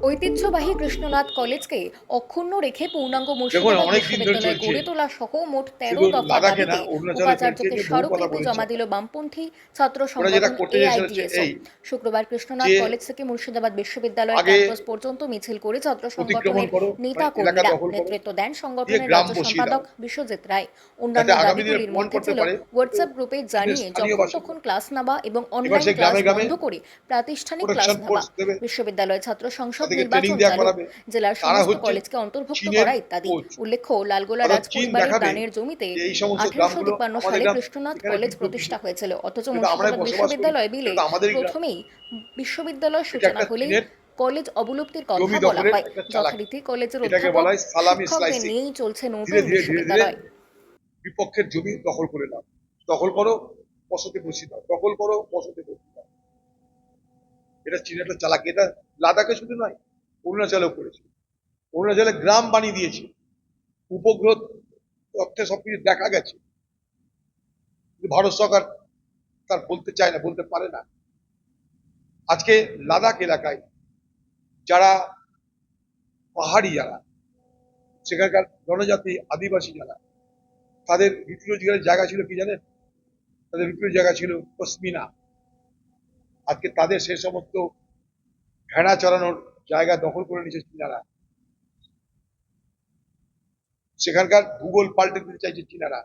ঐতিহ্যবাহী কৃষ্ণনাথ কলেজকে অক্ষুণ্ণ রেখে পূর্ণাঙ্গ মুর্শিদাবাদ বিশ্ববিদ্যালয় গড়ে তোলা সহ মোট তেরো দফা দাবিতে উপাচার্যকে স্মারকলিপি জমা দিল বামপন্থী ছাত্র সংগঠন শুক্রবার কৃষ্ণনাথ কলেজ থেকে মুর্শিদাবাদ বিশ্ববিদ্যালয় ক্যাম্পাস পর্যন্ত মিছিল করে ছাত্র সংগঠনের নেতা কর্মীরা নেতৃত্ব দেন সংগঠনের রাজ্য সম্পাদক বিশ্বজিৎ রায়। অন্যান্য দাবিগুলির মধ্যে ছিল হোয়াটসঅ্যাপ গ্রুপে জানিয়ে যখন তখন ক্লাস নেওয়া এবং অনলাইন ক্লাস বন্ধ করে প্রাতিষ্ঠানিক ক্লাস নেওয়া বিশ্ববিদ্যালয় ছাত্র সংসদ তাদেরকে ট্রেনিং দেওয়া করাবে। জেলার সমস্ত কলেজকে অন্তর্ভুক্ত করা ইত্যাদি। উল্লেখ্য লালগোলা রাজ পরিবারের দানের জমিতে আঠারোশো তিপ্পান্ন সালে কৃষ্ণনাথ কলেজ প্রতিষ্ঠা হয়েছিল। অথচ মুর্শিদাবাদ বিশ্ববিদ্যালয় বিলে। প্রথমেই বিশ্ববিদ্যালয়ের এটা সূচনা চীনের কলেজ অবলুপ্তির কথা বলা হয়। যথারীতি কলেজের অধ্যাপক শিক্ষকদের নিয়েই চলছে নতুন বিশ্ববিদ্যালয়। বিপক্ষের জমি দখল করে নাও। দখল করো বসতি বসিয়ে দাও। দখল করো বসতি এটা চীনের একটা চালাকি, এটা লাদাখে শুধু নয়, অরুণাচলেও করেছে। অরুণাচলে গ্রাম বানিয়ে দিয়েছে। উপগ্রহ তথ্যে সবকিছু দেখা গেছে। ভারত সরকার তার বলতে চায় না, বলতে পারে না। আজকে লাদাখ এলাকায় যারা পাহাড়ি যারা, সেখানকার জনজাতি, আদিবাসী যারা, তাদের রুটি রোজগারের জায়গা ছিল কি জানেন? তাদের রুটি জায়গা ছিল পশ্মিনা। আজকে তাদের সে সমস্ত ঘেড়া চড়ানোর জায়গা দখল করে নিয়েছে চীনারা। সেখানকার ভূগোল পাল্টে দিতে চাইছে চীনারা।